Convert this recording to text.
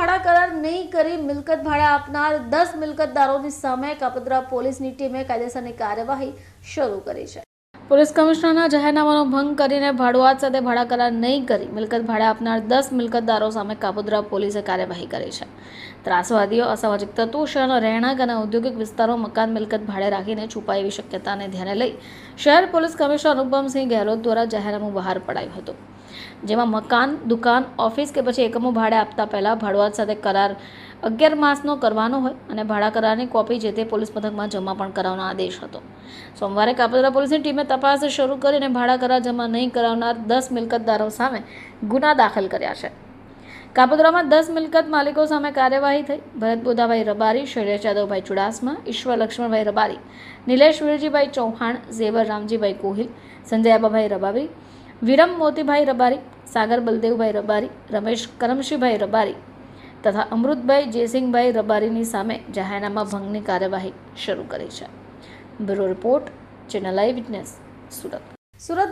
ભાડા કરાર નહીં કરી મિલકત ભાડે આપનાર દસ મિલકતદારોની સામે કાપોદ્રા પોલીસની ટીમે કાયદેસરની કાર્યવાહી શરૂ કરી છે. પોલીસ કમિશનરના જાહેરનામાનો ભંગ કરીને ભાડુઆત સાથે ભાડા કરાર નહીં કરી, મિલકત ભાડે આપનાર દસ મિલકતદારો સામે કાપોદ્રા પોલીસે કાર્યવાહી કરી છે. ત્રાસવાદીઓ, અસામાજિક તત્વો, શહેરના રહેણાંક અને ઔદ્યોગિક વિસ્તારોમાં મકાન મિલકત ભાડે રાખીને છુપાય એવી શક્યતાને ધ્યાને લઈ શહેર પોલીસ કમિશનર અનુપમસિંહ ગેહલોત દ્વારા જાહેરનામું બહાર પડાયું હતું. જેમાં મકાન, દુકાન, ઓફિસ કે પછી એકમો ભાડે આપતા પહેલાં ભાડુઆત સાથે કરાર અગિયાર માસનો કરવાનો હોય અને ભાડા કરારની કોપી જે તે પોલીસ મથકમાં જમા પણ કરાવવાનો આદેશ હતો. સોમવારે કાપોદ્રા પોલીસની ટીમે તપાસ શરૂ કરીને ભાડા કરાર જમા નહીં કરાવનાર દસ મિલકતદારો સામે ગુના દાખલ કર્યા છે. કાપોદ્રામાં દસ મિલકત માલિકો સામે કાર્યવાહી થઈ. ભરત બોધાભાઈ રબારી, શૈલેષ યાદવભાઈ ચુડાસમા, ઈશ્વર લક્ષ્મણભાઈ રબારી, નિલેશ વીરજીભાઈ ચૌહાણ ઝેવર રામજીભાઈ કોહિલ સંજય આબાભાઈ રબારી, વિરમ મોતીભાઈ રબારી, સાગર બલદેવભાઈ રબારી, રમેશ કરમશીભાઈ રબારી તથા અમૃતભાઈ જયસિંહભાઈ રબારીની સામે જાહેરનામા ભંગની કાર્યવાહી શરૂ કરી છે. Bureau report, channel I witness, Surat. સુરતના